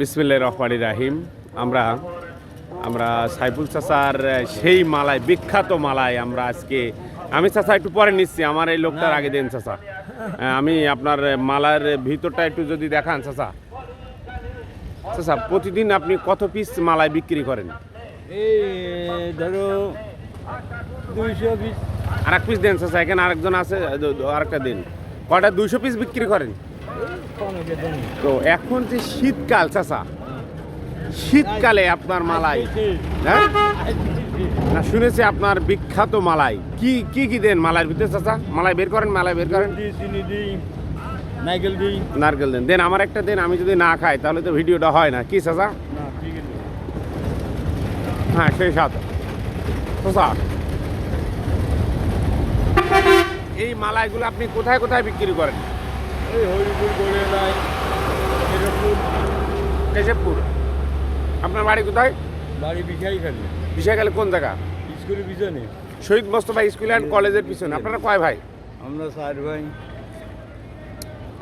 বিসমিল্লাহ রহমানি রাহিম। আমরা আমরা সাইফুল চাচার সেই মালায় বিখ্যাত মালায় আমরা আজকে আমি চাচা একটু পরে নিচ্ছি আমার এই লোকটার আগে দেন চাচা আমি আপনার মালার ভিতরটা একটু যদি দেখান চাচা চাচা প্রতিদিন আপনি কত পিস মালায় বিক্রি করেন? এই ধরো দুইশো বিশ আর এক পিস দেন চাচা এখানে আরেকজন আছে আরেকটা দিন। কটা দুইশো পিস বিক্রি করেন? তো এখন যে শীতকাল চাচা শীতকালে আপনার মালাই হ্যাঁ? না শুনেছি আপনার বিখ্যাত মালাই। কি কি কি দেন মালাইয়ের ভিতরে চাচা? মালাই বের করেন মালাই বের করেন। চিনি দিই নারকেল দেন। দেন আমার একটা দেন আমি যদি না খাই তাহলে তো ভিডিওটা হয় না। কি চাচা? হ্যাঁ সেই সাথে চাচা এই মালাইগুলো আপনি কোথায় কোথায় বিক্রি করেন? এই হরিপুর গড়ে নাই কেশবপুর আপনার বাড়ি কোথায়? বাড়ি বিখাই খালি বিষয়কালে কোন জায়গা? স্কুলের পিছনে। শহীদ মোস্তফা স্কুল অ্যান্ড কলেজের পিছনে। আপনারা কয় ভাই? আমরা চার ভাই।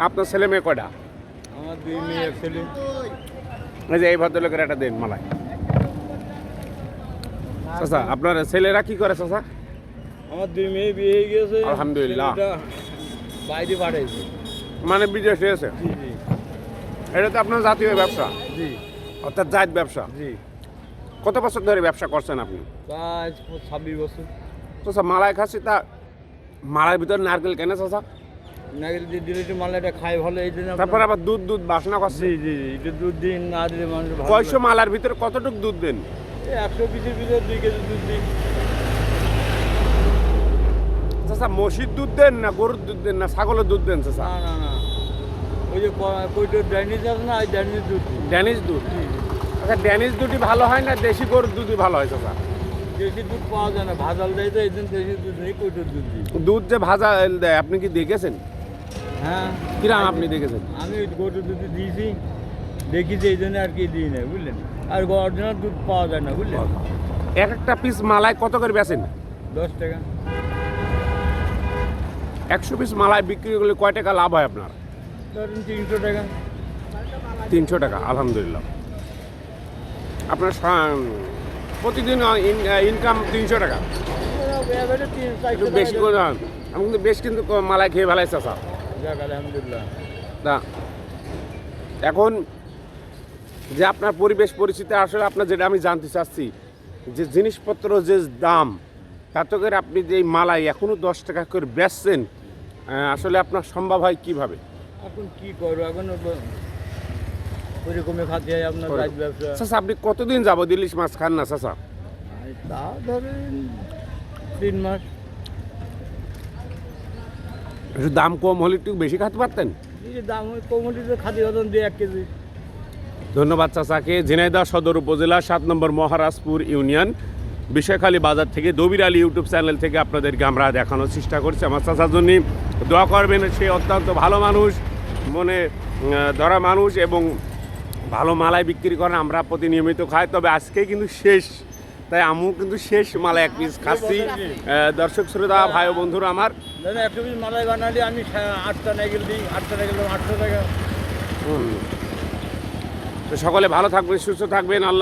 আপনার ছেলে মেয়ে কয়টা? আমার দুই মেয়ে এক ছেলে। এই যে এই ভদ্রলোকের একটা দেন মালায়। চাচা আপনার ছেলেরা কি করে চাচা? আমার দুই মেয়ে বিয়ে হয়ে গেছে। আলহামদুলিল্লাহ। বাইরে পাঠাইছে। মানে বিদেশে এসে এটা তো আপনার জাতীয় ব্যবসা। জি। অর্থাৎ জাত ব্যবসা। জি। কত বছর ধরে ব্যবসা করছেন আপনি? ছাব্বিশ বছর। চাচা মালায় খাচ্ছি তা মালার ভিতরে নারকেল কেন চাচা নাগের যে দিলে একটু মালাটা খাই ভালো এই জন্য তারপর আবার দুধ দুধ বাসনা করছে? জি জি একটু দুধ দিন না দিলে মানুষ কয়শো মালার ভিতরে কতটুক দুধ দেন? একশো পিসের ভিতরে দুই কেজি দুধ দিন। চাচা মসির দুধ দেন না গরুর দুধ দেন না ছাগলের দুধ দেন চাচা না না না। ওই যে ক- কইটোর ড্যানিজ আছে না ওই ড্যানিজ দুধ দিই। ড্যানিশ দুধ? আচ্ছা ড্যানিশ দুধই ভালো হয় না দেশি গরুর দুধই ভালো হয় চাচা দেশি দুধ পাওয়া যায় না ভাজাল দেয় তো এই জন্য দেশি দুধ নেই কইটোর দুধ দিই। দুধ যে ভাজা দেয় আপনি কি দেখেছেন? হ্যাঁ। কিরাম আপনি দেখেছেন? আমি ওই গরুর দুধ দিয়েছি দেখিছি এই জন্য আর কি দিই না বুঝলেন? আর অরিজিনাল দুধ পাওয়া যায় না বুঝলেন? এক একটা পিস মালায় কত করে বেচেন? দশ টাকা। একশো পিস মালায় বিক্রি করলে কয় টাকা লাভ হয় আপনার? তিনশো টাকা। তিনশো টাকা আলহামদুলিল্লাহ। আপনার প্রতিদিন ইনকাম তিনশো টাকা। একটু বেশি করে আমি কিন্তু বেশ কিন্তু মালায় খেয়ে ভালাই চাষা যাক আলহামদুলিল্লাহ। তা এখন যে আপনার পরিবেশ পরিস্থিতি আসলে আপনার যেটা আমি জানতে চাচ্ছি যে জিনিসপত্র যে দাম তাতে করে আপনি যে মালাই এখনও দশ টাকা করে বেচছেন আসলে আপনার সম্ভব হয় কীভাবে? এখন কি করব? এখন ওইরকমই খাতে হয় আপনার রাজ ব্যবসা। চাষা আপনি কতদিন যাব ইলিশ মাছ খান না চাষা তা ধরেন তিন মাস। একটু দাম কম হলে একটু বেশি খাতে পারতেন? দাম ওই কমিটিতে খাতি হতন দিয়ে এক কেজি। ধন্যবাদ চাচাকে। ঝিনাইদহ সদর উপজেলা সাত নম্বর মহারাজপুর ইউনিয়ন। বিষয়খালী বাজার থেকে দবির আলী ইউটিউব চ্যানেল থেকে আপনাদেরকে আমরা দেখানোর চেষ্টা করছি। আমার চাচার জন্য দোয়া করবেন সে অত্যন্ত ভালো মানুষ মনে ধরা মানুষ এবং ভালো মালাই বিক্রি করেন আমরা প্রতি নিয়মিত খাই। তবে আজকে কিন্তু শেষ। তাই আমিও কিন্তু শেষ মালা এক পিস খাচ্ছি। দর্শক শ্রোতা ভাই ও বন্ধুরা আমার। একশো পিস মালাই বানালে আমি আটটা নাইকেল দিই আটটা নাইকেল আটশো টাকা। তো সকলে ভালো থাকবেন সুস্থ থাকবেন। আল্লাহ